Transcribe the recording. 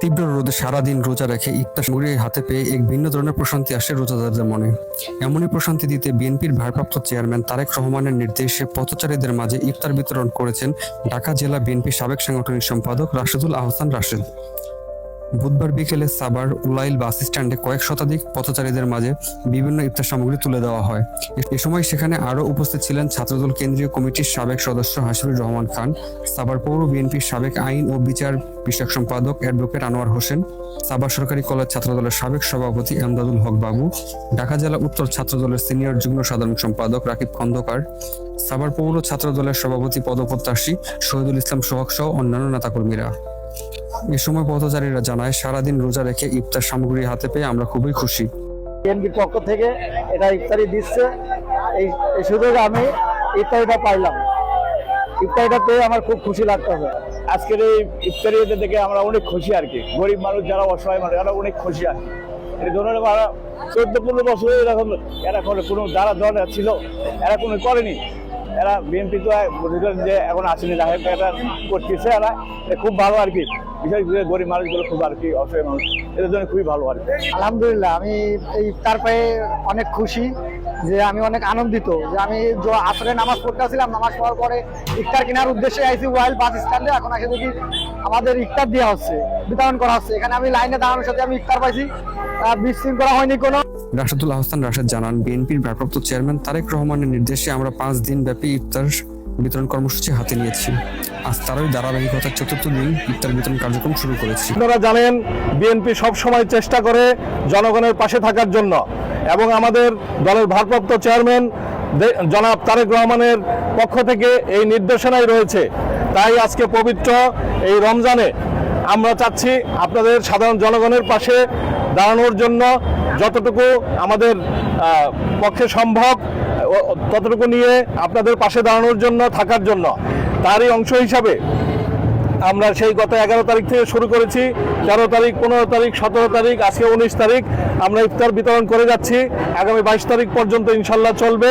তীব্র রোদে সারাদিন রোজা রেখে ইফতার মুড়ির হাতে পেয়ে এক ভিন্ন ধরনের প্রশান্তি আসে রোজাদারদের মনে। এমনই প্রশান্তি দিতে বিএনপির ভারপ্রাপ্ত চেয়ারম্যান তারেক রহমানের নির্দেশে পথচারীদের মাঝে ইফতার বিতরণ করেছেন ঢাকা জেলা বিএনপি সাবেক সাংগঠনিক সম্পাদক রাশেদুল আহসান রাশেদ। বুধবার বিকেলে সাবার উলাইল বাস স্ট্যান্ডে কয়েক শতাধিক পথচারীদের মাঝে বিভিন্ন ইফতার সামগ্রী তুলে দেওয়া হয়। এ- সময় সেখানে আরও উপস্থিত ছিলেন ছাত্রদল কেন্দ্রীয় কমিটির সাবেক সদস্য হাসিবুর রহমান খান সাবার পৌর বিএনপির সাবেক আইন ও বিচার বিষয়ক সম্পাদক অ্যাডভোকেট আনোয়ার হোসেন সাবার সরকারি কলেজ ছাত্রদলের সাবেক সভাপতি এমদাদুল হক বাবু, ঢাকা জেলা উত্তর ছাত্রদলের সিনিয়র যুগ্ম সাধারণ সম্পাদক রাকিব খন্দকার সাবার পৌর ছাত্রদলের সভাপতি পদপ্রত্যাশী শহীদুল ইসলাম সোহাগ সহ অন্যান্য নেতাকর্মীরা। এ সময় পথচারীরা জানায়, সারাদিন রোজা রেখে ইফতার সামগ্রী হাতে পেয়ে আমরা খুবই খুশি। বিএনপির পক্ষ থেকে এটা ইফতারি দিচ্ছে। এই সুযোগে আমি ইফতারিটা পাইলাম। ইফতারিটা পেয়ে আমার খুব খুশি লাগতেছে আজকের এই ইফতারিতে থেকে আমরা অনেক খুশি আর কি। গরিব মানুষ যারা অসহায় মানুষ, এরা অনেক খুশি আর কি। এই ধরনের আমরা চোদ্দ পনেরো বছর এরকম এরা করে কোনো যারা দল ছিল, এরা কোনো করেনি। এরা বিএনপি তো যে এখন আসেনি এটা করতেছে এরা। খুব ভালো আর কি। বিশেষ করে গরিব মানুষগুলো খুব আর কি অসহায় মানুষ এদের জন্য খুবই ভালো আর কি। আলহামদুলিল্লাহ আমি এই ইফতার পেয়ে অনেক খুশি যে আমি অনেক আনন্দিত যে আমি আসরে নামাজ পড়তেছিলাম নামাজ পড়ার পরে ইফতার কেনার উদ্দেশ্যে আইসি ওয়াইল বাস স্ট্যান্ডে এখন এসে দেখি আমাদের ইফতার দেওয়া হচ্ছে বিতরণ করা হচ্ছে। এখানে আমি লাইনে দাঁড়ানোর সাথে আমি ইফতার পাইছি বিশৃঙ্খলা হয়নি কোনো। রাশেদুল আহসান রাশেদ জানান বিএনপির ভারপ্রাপ্ত চেয়ারম্যান তারেক রহমানের নির্দেশে আমরা পাঁচ দিন ব্যাপী ইফতার বিতরণ কর্মসূচি হাতে নিয়েছি। আজ তারই ধারাবাহিকতার চতুর্থ দিন ইফতার বিতরণ কার্যক্রম শুরু করেছি। আপনারা জানেন, বিএনপি সব সময় চেষ্টা করে জনগণের পাশে থাকার জন্য এবং আমাদের দলের ভারপ্রাপ্ত চেয়ারম্যান জনাব তারেক রহমানের পক্ষ থেকে এই নির্দেশনাই রয়েছে। তাই আজকে পবিত্র এই রমজানে আমরা চাচ্ছি আপনাদের সাধারণ জনগণের পাশে দাঁড়ানোর জন্য যতটুকু আমাদের পক্ষে সম্ভব ততটুকু নিয়ে আপনাদের পাশে দাঁড়ানোর জন্য, থাকার জন্য। তারই অংশ হিসাবে আমরা সেই গত এগারো তারিখ থেকে শুরু করেছি। তেরো তারিখ, পনেরো তারিখ, সতেরো তারিখ, আজকে উনিশ তারিখ আমরা ইফতার বিতরণ করে যাচ্ছি। আগামী বাইশ তারিখ পর্যন্ত ইনশাল্লাহ চলবে।